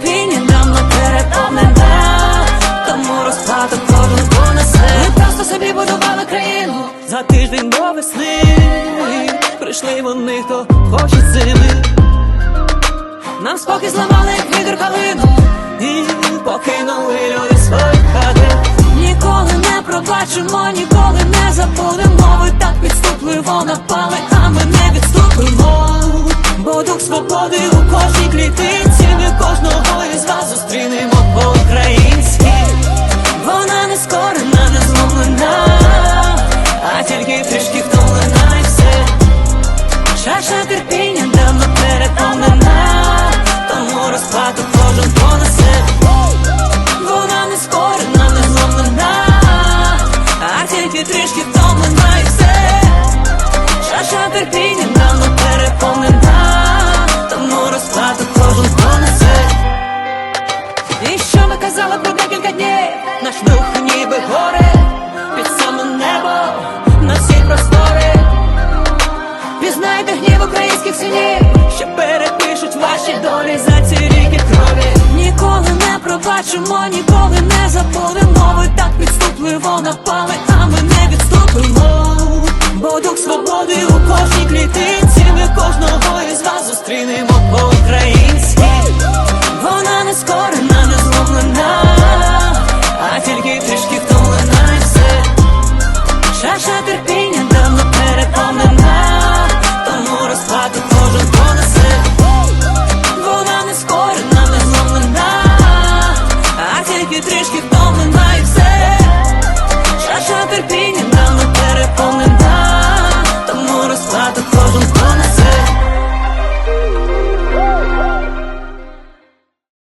терпіння нам не переповнена, тому розпадок кожен понесе. Ми просто собі будували країну за тиждень до весни. Прийшли вони, хто хоче сили. Нам спокій зламали, як вітер калину і покинули люди свої хати. Ніколи не пробачимо, ніколи не забудемо. Ви так підступливо напали, а ми не відступимо. Бо дух свободи у кожній клітині кожного із вас зустрінемо по-українськи. Вона не скорена, не зломлена А тільки трішки втомлена і все. Чаша терпіння давно переповнена, синів, що перепишуть ваші долі за ці ріки крові. Ніколи не пробачимо, ніколи не забудемо. Ви так підступливо напали, трішки